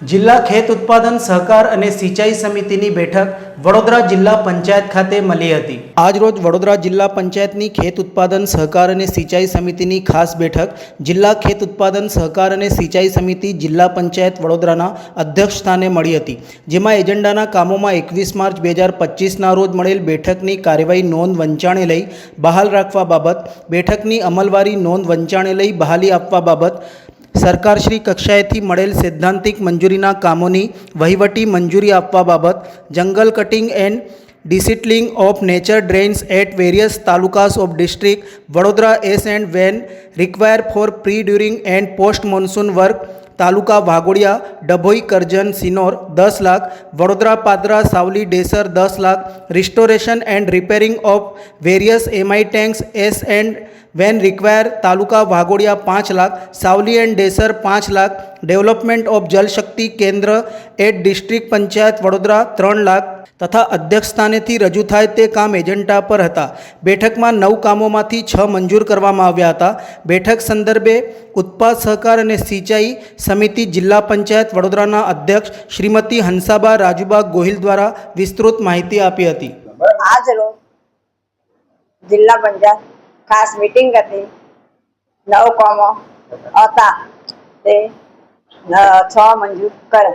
જિલ્લા ખેત ઉત્પાદન સહકાર અને સિંચાઈ સમિતિની બેઠક વડોદરા જિલ્લા પંચાયત ખાતે મળી હતી. આજરોજ વડોદરા જિલ્લા પંચાયતની ખેત ઉત્પાદન સહકાર અને સિંચાઈ સમિતિની ખાસ બેઠક જિલ્લા ખેત ઉત્પાદન સહકાર અને સિંચાઈ સમિતિ જિલ્લા પંચાયત વડોદરાના અધ્યક્ષ સ્થાને મળી હતી. જેમાં એજન્ડાના કામોમાં એકવીસ માર્ચ બે હજાર પચીસના રોજ મળેલ બેઠકની કાર્યવાહી નોંધ વંચાણે લઈ બહાલ રાખવા બાબત, બેઠકની અમલવારી નોંધ વંચાણે લઈ બહાલી આપવા બાબત સરકારશ્રી કક્ષાએથી મળેલ સૈદ્ધાંતિક મંજૂરીના કામોની વહીવટી મંજૂરી આપવા બાબત jungle cutting and desilting of nature drains at various talukas of district Vadodara as and when require for pre during and post monsoon work taluka Waghodia, Dabhoi, Karjan, Sinor દસ લાખ, વડોદરા પાદરા, સાવલી, ડેસર દસ lakh, restoration and repairing of various MI tanks as and when require taluka Waghodia પાંચ lakh, Savli and Desar પાંચ lakh, development of Jalshakti કેન્દ્ર at district panchayat Vadodara ત્રણ લાખ તથા અધ્યક્ષ સ્થાનેથી રજૂ થાય તે કામ એજન્ડા પર હતા. બેઠકમાં નવ કામોમાંથી છ મંજૂર કરવામાં આવ્યા હતા. બેઠક સંદર્ભે ઉત્પાદ સહકાર અને સિંચાઈ સમિતિ જિલ્લા પંચાયત વડોદરાના અધ્યક્ષ શ્રીમતી હંસાબા રાજુબા ગોહિલ દ્વારા વિસ્તૃત માહિતી આપી હતી. આજ રોજ જિલ્લા પંચાયત ખાસ મીટિંગ હતી. નવ કોમો હતા. તે છ મંજૂર કરે